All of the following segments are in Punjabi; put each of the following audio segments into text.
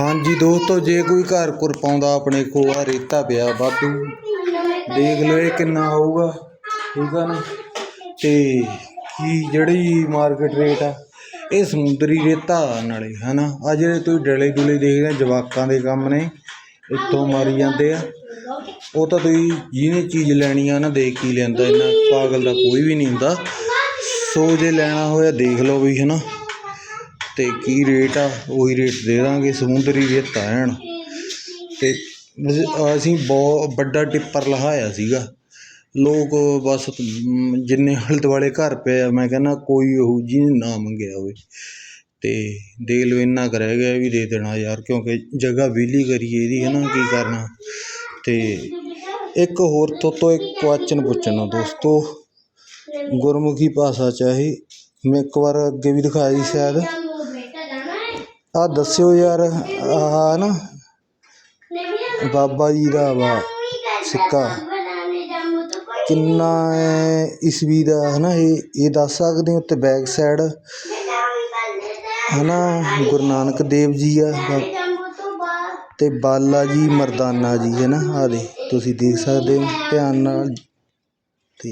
ਹਾਂਜੀ ਦੋਸਤੋ, ਜੇ ਕੋਈ ਘਰ ਘੁਰ ਪਾਉਂਦਾ, ਆਪਣੇ ਕੋਲ ਆ ਰੇਤਾ ਪਿਆ ਵਾਧੂ ਦੇਖ ਲਓ ਇਹ ਕਿੰਨਾ ਆਊਗਾ, ਠੀਕ ਆ ਨਾ? ਤੇ ਕੀ ਜਿਹੜੀ ਮਾਰਕੀਟ ਰੇਟ ਆ, ਇਹ ਸਮੁੰਦਰੀ ਰੇਤਾ ਨਾਲੇ, ਹਨਾ? ਆ ਜਿਹੜੇ ਤੁਸੀਂ ਡਲੇ ਡੁਲੇ ਦੇਖਦੇ ਜਵਾਕਾਂ ਦੇ ਕੰਮ ਨੇ, ਇੱਥੋਂ ਮਾਰੀ ਜਾਂਦੇ ਆ। ਉਹ ਤਾਂ ਤੁਸੀਂ ਜਿਹਨੇ ਚੀਜ਼ ਲੈਣੀ ਆ ਨਾ, ਦੇਖ ਹੀ ਲੈਂਦਾ ਇਹਨਾਂ ਪਾਗਲ ਦਾ ਕੋਈ ਵੀ ਨਹੀਂ ਹੁੰਦਾ। ਸੋ ਜੇ ਲੈਣਾ ਹੋਇਆ, ਦੇਖ ਲਓ ਵੀ, ਹਨਾ? ਅਤੇ ਕੀ ਰੇਟ ਆ, ਉਹੀ ਰੇਟ ਦੇ ਦਾਂਗੇ, ਸਮੁੰਦਰੀ ਰੇਤਾ ਐਨ ਅਤੇ ਅਸੀਂ ਬਹੁਤ ਵੱਡਾ ਟਿੱਪਰ ਲਹਾਇਆ ਸੀਗਾ। ਲੋਕ ਬਸ ਜਿੰਨੇ ਹਲਤ ਦੁਆਲੇ ਘਰ ਪਏ ਆ, ਮੈਂ ਕਹਿੰਦਾ ਕੋਈ ਉਹ ਜੀ ਨਾ ਮੰਗਿਆ ਹੋਵੇ। ਅਤੇ ਦੇਖ ਲਓ ਇੰਨਾ ਕੁ ਰਹਿ ਗਿਆ ਵੀ ਦੇ ਦੇਣਾ ਯਾਰ, ਕਿਉਂਕਿ ਜਗ੍ਹਾ ਵਿਹਲੀ ਕਰੀਏ ਇਹਦੀ, ਹੈ ਨਾ, ਕੀ ਕਰਨਾ। ਅਤੇ ਇੱਕ ਹੋਰ ਤੋਂ ਇੱਕ ਕੁਐਸਚਨ ਪੁੱਛਣਾ ਦੋਸਤੋ। ਗੁਰਮੁਖੀ ਭਾਸ਼ਾ ਚ ਇਹ ਮੈਂ ਇੱਕ ਵਾਰ ਅੱਗੇ ਵੀ ਦਿਖਾਇਆ ਸੀ ਸ਼ਾਇਦ। ਆਹ ਦੱਸਿਓ ਯਾਰ ਆ ਨਾ ਬਾਬਾ ਜੀ ਦਾ ਵਾ ਸਿੱਕਾ। ਕਿੰਨਾ ਈਸਵੀ ਦਾ ਹੈ ਨਾ ਇਹ ਇਹ ਦੱਸ ਸਕਦੇ ਹੋ ਅਤੇ ਬੈਕ ਸਾਈਡ ਹੈ ਨਾ ਗੁਰੂ ਨਾਨਕ ਦੇਵ ਜੀ ਆ ਅਤੇ ਬਾਲਾ ਜੀ, ਮਰਦਾਨਾ ਜੀ ਹੈ ਨਾ ਆ ਦੇ ਤੁਸੀਂ ਦੇਖ ਸਕਦੇ ਹੋ, ਧਿਆਨ ਨਾਲ। ਅਤੇ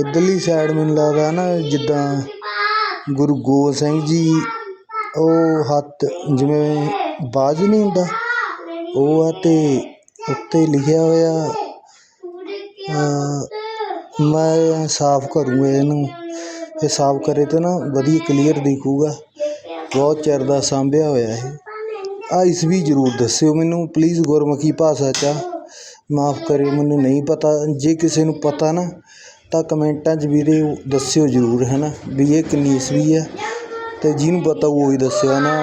ਇੱਧਰਲੀ ਸਾਈਡ ਮੈਨੂੰ ਲੱਗਦਾ ਨਾ ਜਿੱਦਾਂ ਗੁਰੂ ਗੋਬਿੰਦ ਸਿੰਘ ਜੀ ਉਹ ਹੱਥ ਜਿਵੇਂ ਬਾਜ ਨਹੀਂ ਹੁੰਦਾ। ਉਹ ਆ ਅਤੇ ਉੱਤੇ ਲਿਖਿਆ ਹੋਇਆ। ਮੈਂ ਸਾਫ਼ ਕਰੂੰਗਾ ਇਹਨੂੰ। ਇਹ ਸਾਫ਼ ਕਰੇ ਤਾਂ ਨਾ ਵਧੀਆ ਕਲੀਅਰ ਦਿਖੂਗਾ। ਬਹੁਤ ਚਿਰ ਦਾ ਸਾਂਭਿਆ ਹੋਇਆ ਇਹ। ਆ ਇਸ ਵੀ ਜ਼ਰੂਰ ਦੱਸਿਓ ਮੈਨੂੰ। ਪਲੀਜ਼ ਗੁਰਮੁਖੀ ਭਾਸ਼ਾ 'ਚ ਆ। ਮਾਫ਼ ਕਰਿਓ, ਮੈਨੂੰ ਨਹੀਂ ਪਤਾ। ਜੇ ਕਿਸੇ ਨੂੰ ਪਤਾ ਨਾ ਤਾਂ ਕਮੈਂਟਾਂ 'ਚ ਵੀਰੇ ਦੱਸਿਓ ਜ਼ਰੂਰ ਹੈ ਨਾ ਵੀ ਇਹ ਕਿੰਨੀ ਈਸਵੀ ਆ ਅਤੇ ਜਿਹਨੂੰ ਪਤਾ ਉਹ ਹੀ ਦੱਸਿਓ ਨਾ।